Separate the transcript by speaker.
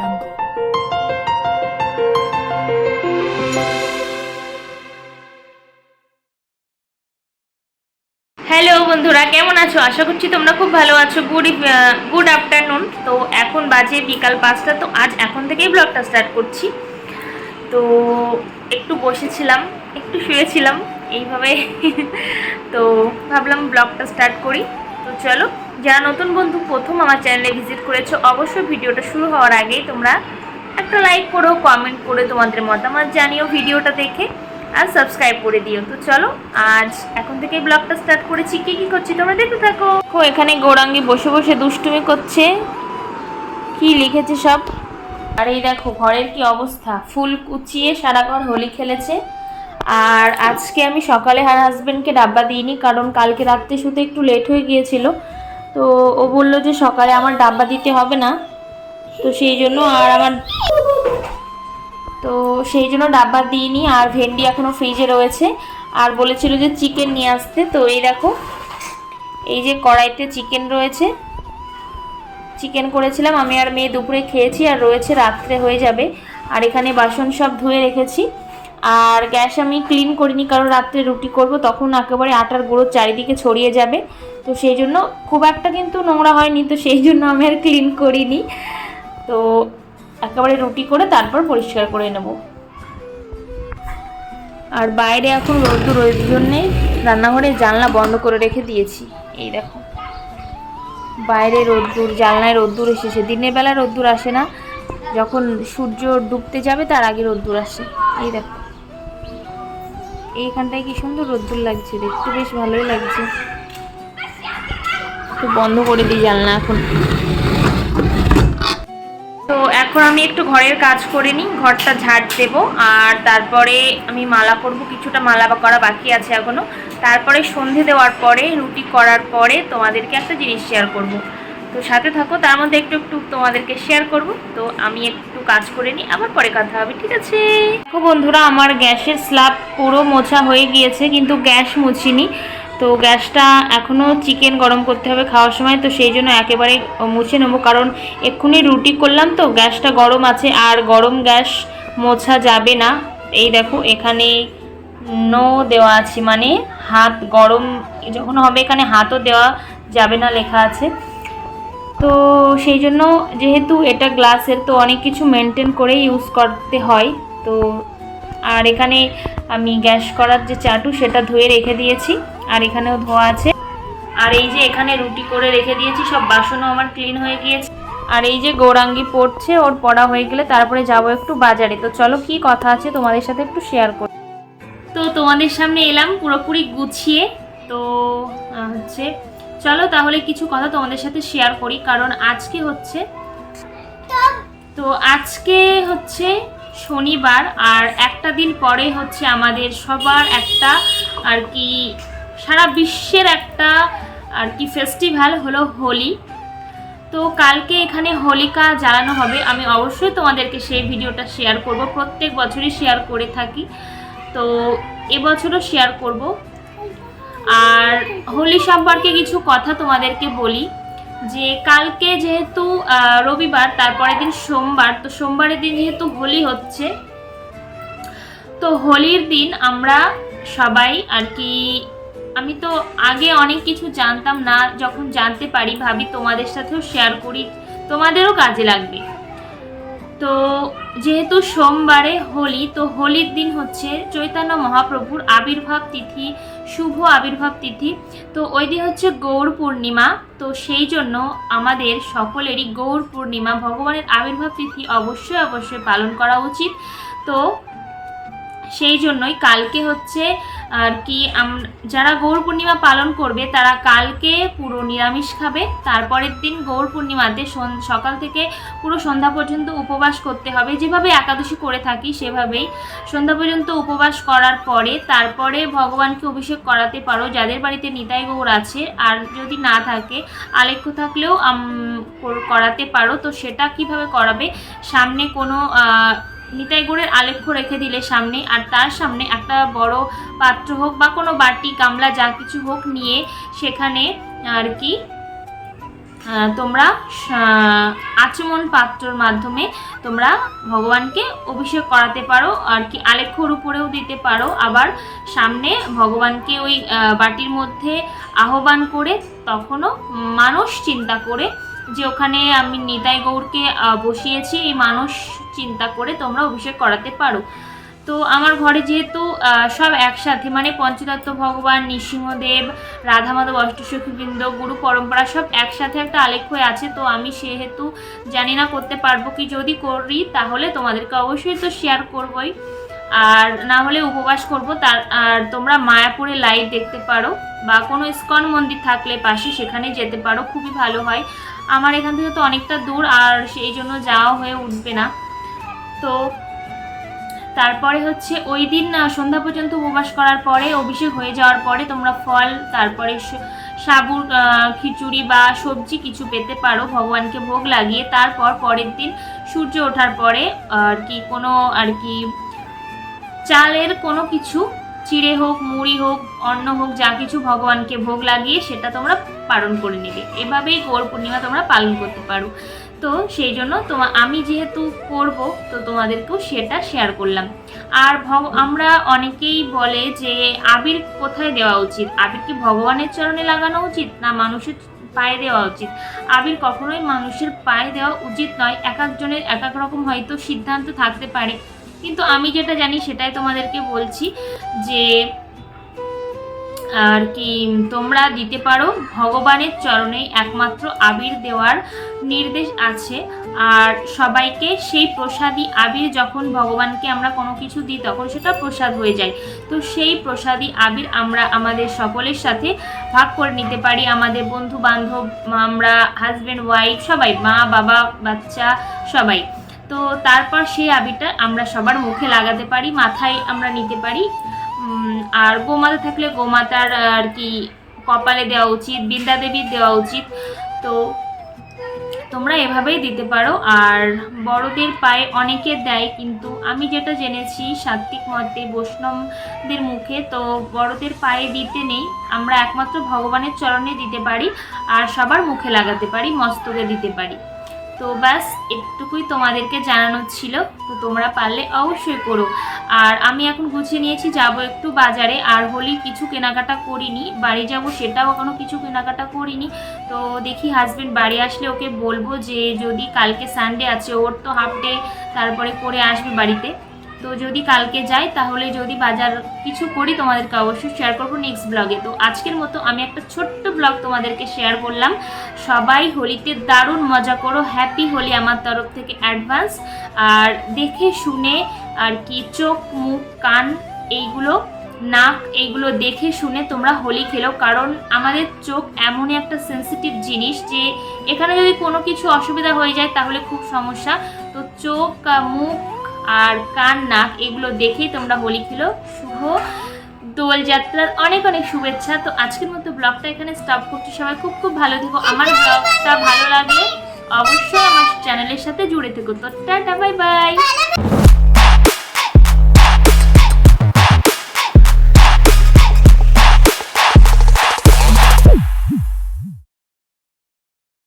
Speaker 1: jungle.
Speaker 2: Hello বন্ধুরা, কেমন আছো? আশা করছি তোমরা খুব ভালো আছো। গুড গুড আফটারনুন তো এখন বাজে বিকাল পাঁচটা, তো আজ এখন থেকেই ব্লগটা স্টার্ট করছি। তো একটু বসেছিলাম, একটু শুয়েছিলাম, এইভাবে। তো ভাবলাম ব্লগটা স্টার্ট করি। তো চলো যারা নতুন বন্ধু, প্রথম আমার চ্যানেলে ভিজিট করেছ, অবশ্যই ভিডিওটা শুরু হওয়ার আগেই তোমরা একটা লাইক করো কমেন্ট করে তোমাদের মতামত জানিও ভিডিওটা দেখে, আর সাবস্ক্রাইব করে দিও। তো চলো, আজ এখন থেকে ব্লগটা স্টার্ট করেছি। কি কি করছি তোমরা দেখতে থাকো। এখানে গৌরাঙ্গি বসে বসে দুষ্টুমি করছে। কি লিখেছে সব? আর এই দেখো, ঘরের কি অবস্থা? ফুল কুচিয়ে সারা ঘর হোলি খেলেছে। আর আজকে আমি সকালে হার হাজবেন্ডকে ডাব্বা দিইনি, কারণ কালকে রাত্রে শুতে একটু লেট হয়ে গিয়েছিল। তো ও বলল যে সকালে আমার ডাব্বা দিতে হবে না। তো সেই জন্য আর আমার তো সেই জন্য ডাব্বা দিইনি, আর ভেন্ডি এখনও ফ্রিজে রয়েছে। আর বলেছিল যে চিকেন নিয়ে আসতে। তো এই দেখো, এই যে কড়াইতে চিকেন রয়েছে। চিকেন করেছিলাম, আমি আর মেয়ে দুপুরে খেয়েছি, আর রয়েছে রাত্রে হয়ে যাবে। আর এখানে বাসন সব ধুয়ে রেখেছি। আর গ্যাস আমি ক্লিন করিনি, কারণ রাত্রে রুটি করব, তখন একেবারে আটার গুঁড়ো চারিদিকে ছড়িয়ে যাবে। তো সেই জন্য খুব একটা কিন্তু নোংরা হয়নি, তো সেই জন্য আমি আর ক্লিন করিনি। তো একেবারে রুটি করে তারপর পরিষ্কার করে নেব। আর বাইরে এখন রোদ্দুর ওই জন্যে রান্নাঘরের জানলা বন্ধ করে রেখে দিয়েছি। এই দেখো। বাইরে রোদ্দুর, জানলায় রোদ্দুর এসেছে। দিনের বেলা রোদ্দুর আসে না। যখন সূর্য ডুবতে যাবে, তার আগে রোদ্দুর আসে। এই দেখো। এইখানটায় কি সুন্দর রোদ্দুর লাগছে, দেখতে বেশ ভালোই লাগছে। একটু বন্ধ করে দিই জানলা এখন। তো এখন আমি একটু ঘরের কাজ করে নিই, ঘরটা ঝাড় দেব, আর তারপরে আমি মালা করব কিছুটা মালা বা করা বাকি আছে এখনও তারপরে সন্ধে দেওয়ার পরে, রুটি করার পরে তোমাদেরকে একটা জিনিস শেয়ার করব। তো সাথে থাকো, তার মধ্যে একটু একটু তোমাদেরকে শেয়ার করব। তো আমি একটু কাজ করে নিই আবার পরে কথা হবে, ঠিক আছে? দেখো বন্ধুরা, আমার গ্যাসের স্ল্যাব পুরো মোছা হয়ে গিয়েছে, কিন্তু গ্যাস মুছিনি। তো গ্যাসটা এখনও চিকেন গরম করতে হবে খাওয়ার সময়, তো সেই জন্য একেবারে মুছে নেব। কারণ এক্ষুনি রুটি করলাম তো, গ্যাসটা গরম আছে, আর গরম গ্যাস মোছা যাবে না। এই দেখো এখানে নো দেওয়া আছে মানে হাত গরম, যখন হবে এখানে হাতও দেওয়া যাবে না, লেখা আছে। তো সেই জন্য যেহেতু এটা গ্লাসের, তো অনেক কিছু মেনটেন করে ইউজ করতে হয়। তো আর এখানে আমি গ্যাস করার যে চাটু, সেটা ধুয়ে রেখে দিয়েছি। আর এখানেও ধোয়া আছে। আর এই যে এখানে রুটি করে রেখে দিয়েছি, সব বাসনও আমার ক্লিন হয়ে গিয়েছে। আর এই যে গৌরাঙ্গি পড়ছে, ওর পড়া হয়ে গেলে তারপরে যাব একটু বাজারে। তো চলো কি কথা আছে তোমাদের সাথে একটু শেয়ার করি। তো তোমাদের সামনে এলাম পুরোপুরি গুছিয়ে। তো হচ্ছে চলো তাহলে কিছু কথা তোমাদের সাথে শেয়ার করি, কারণ আজকে হচ্ছে তো আজকে হচ্ছে শনিবার আর একটা দিন পরে হচ্ছে আমাদের সবার একটা আর কি সারা বিশ্বের একটা আর কি ফেস্টিভ্যাল হলো হোলি। তো কালকে এখানে হোলিকা জ্বালানো হবে। আমি অবশ্যই তোমাদেরকে সেই ভিডিওটা শেয়ার করব। প্রত্যেক বছরই শেয়ার করে থাকি। তো এবছরও শেয়ার করব। আর হোলি সম্পর্কে কিছু কথা তোমাদেরকে বলি, যে কালকে যেহেতু রবিবার, তারপরের দিন সোমবার, তো সোমবারের দিন যেহেতু হোলি হচ্ছে, তো হোলির দিন আমরা সবাই আর কি, আমি তো আগে অনেক কিছু জানতাম না, যখন জানতে পারি ভাবি তোমাদের সাথেও শেয়ার করি, তোমাদেরও কাজে লাগবে। তো যেহেতু সোমবারে হোলি, তো হোলির দিন হচ্ছে চৈতন্য মহাপ্রভুর আবির্ভাব তিথি, শুভ আবির্ভাব তিথি। তো ওই দিন হচ্ছে গৌর পূর্ণিমা। তো সেই জন্য আমাদের সকলেরই গৌর পূর্ণিমা, ভগবানের আবির্ভাব তিথি অবশ্যই অবশ্যই পালন করা উচিত। তো সেই জন্যই কালকে হচ্ছে আর কি যারা গৌর পূর্ণিমা পালন করবে, তারা কালকে পুরো নিরামিষ খাবে, তারপরের দিন গৌর পূর্ণিমাতে সকাল থেকে পুরো সন্ধ্যা পর্যন্ত উপবাস করতে হবে। যেভাবে একাদশী করে থাকি, সেভাবেই। সন্ধ্যা পর্যন্ত উপবাস করার পরে, তারপরে ভগবানকে অভিষেক করাতে পারো, যাদের বাড়িতে নিতাই গৌর আছে। আর যদি না থাকে, আলেখ্য থাকলেও করাতে পারো। তো সেটা কীভাবে করাবে? সামনে কোনো নিতাই গুড়ের আলেখ্য রেখে দিলে সামনে, আর তার সামনে একটা বড় পাত্র হোক বা কোনো বাটি, গামলা, যা কিছু হোক নিয়ে সেখানে আর কি তোমরা আচমন পাত্রর মাধ্যমে তোমরা ভগবানকে অভিষেক করাতে পারো, আর কি আলেখ্যর উপরেও দিতে পারো। আবার সামনে ভগবানকে ওই বাটির মধ্যে আহ্বান করে তখনও মানুষ চিন্তা করে যে ওখানে আমি নিতাই গৌরকে বসিয়েছি, এই মানুষ চিন্তা করে তোমরা অভিষেক করাতে পারো। তো আমার ঘরে যেহেতু সব একসাথে মানে পঞ্চতত্ত্ব ভগবান, নৃসিংহদেব রাধা মাধব অষ্টসখীবৃন্দ, গুরু পরম্পরা সব একসাথে একটা আলেখ হয়ে আছে, তো আমি সেহেতু জানি না করতে পারব কি যদি করি, তাহলে তোমাদেরকে অবশ্যই তো শেয়ার করবই। আর না হলে উপবাস করব, তার, আর তোমরা মায়াপুরে লাইভ দেখতে পারো, বা কোনো ইস্কন মন্দির থাকলে পাশে সেখানে যেতে পারো, খুবই ভালো হয়। আমার এখান থেকে তো অনেকটা দূর, আর সেই জন্য যাওয়া হয়ে উঠবে না। তো তারপরে হচ্ছে ওই দিন সন্ধ্যা পর্যন্ত উপবাস করার পরে, অভিষেক হয়ে যাওয়ার পরে তোমরা ফল, তারপরে সাবুর খিচুড়ি বা সবজি কিছু পেতে পারো, ভগবানকে ভোগ লাগিয়ে। তারপর পরের দিন সূর্য ওঠার পরে আর কি কোনো, আর কি চালের কোনো কিছু চিড়ে হোক, মুড়ি হোক, অন্ন হোক, যা কিছু ভগবানকে ভোগ লাগিয়ে সেটা তোমরা পালন করে নেবে। এভাবেই গৌর পূর্ণিমা তোমরা পালন করতে পারো। তো সেই জন্য তোমা, আমি যেহেতু করব, তো তোমাদেরকেও সেটা শেয়ার করলাম। আর ভগ, আমরা অনেকেই বলে যে, আবির কোথায় দেওয়া উচিত? আবির কি ভগবানের চরণে লাগানো উচিত, না মানুষের পায়ে দেওয়া উচিত? আবির কখনোই মানুষের পায়ে দেওয়া উচিত নয়। এক একজনের এক এক রকম হয়তো সিদ্ধান্ত থাকতে পারে। কিন্তু আমি যেটা জানি সেটাই তোমাদেরকে বলছি যে, আর কি, তোমরা দিতে পারো ভগবানের চরণে একমাত্র আবির দেওয়ার নির্দেশ আছে। আর সবাইকে সেই প্রসাদী আবির যখন ভগবানকে আমরা কোনো কিছু দিই তখন সেটা প্রসাদ হয়ে যায়। তো সেই প্রসাদী আবির আমরা আমাদের সকলের সাথে ভাগ করে নিতে পারি। আমাদের বন্ধু বান্ধব আমরা হাজব্যান্ড ওয়াইফ সবাই, মা, বাবা, বাচ্চা, সবাই। তো তারপর সেই আবিরটা আমরা সবার মুখে লাগাতে পারি, মাথায় আমরা নিতে পারি। আর গোমাতা থাকলে গোমাতার আর কি, কপালে দেওয়া উচিত, বৃন্দা দেবীর দেওয়া উচিত। তো তোমরা এভাবেই দিতে পারো। আর বড়দের পায়ে অনেকে দেয়, কিন্তু আমি যেটা জেনেছি সাত্বিক মতে বৈষ্ণবদের মুখে, তো বড়দের পায়ে দিতে নেই। আমরা একমাত্র ভগবানের চরণে দিতে পারি, আর সবার মুখে লাগাতে পারি, মস্তকে দিতে পারি। তো ব্যাস একটুকুই তোমাদেরকে জানানোর ছিল। তো তোমরা পারলে অবশ্যই করো। আর আমি এখন গুছিয়ে নিয়েছি, যাব একটু বাজারে। আর হোলি কিছু কেনাকাটা করিনি, বাড়ি যাব সেটাও এখনও কিছু কেনাকাটা করিনি। তো দেখি হাজবেন্ড বাড়ি আসলে ওকে বলব যে যদি কালকে সানডে আছে, ওর তো হাফ ডে তারপরে করে আসবে বাড়িতে। তো যদি কালকে যাই, তাহলে যদি বাজার কিছু করি, তোমাদেরকে অবশ্যই শেয়ার করব নেক্সট ব্লগে তো আজকের মতো আমি একটা ছোট্ট ব্লগ তোমাদেরকে শেয়ার করলাম। সবাই হোলিতে দারুণ মজা করো। হ্যাপি হোলি আমার তরফ থেকে অ্যাডভান্স আর দেখে শুনে আর কি চোখ, মুখ, কান, এইগুলো, নাক, এইগুলো দেখে শুনে তোমরা হোলি খেলো। কারণ আমাদের চোখ এমনই একটা সেন্সিটিভ জিনিস যে এখানে যদি কোনো কিছু অসুবিধা হয়ে যায়, তাহলে খুব সমস্যা। তো চোখ, মুখ আর কান, নাক, এগুলো দেখেই তোমরা হোলি খেলো। শুভ দোলযাত্রার অনেক অনেক শুভেচ্ছা। তো আজকের মতো ব্লগটা এখানে স্টপ করছি। সবাই খুব খুব ভালো থেকো। আমার ব্লগটা ভালো লাগলে অবশ্যই আমার চ্যানেলের সাথে জুড়ে থেকো। তো টাটা বাই বাই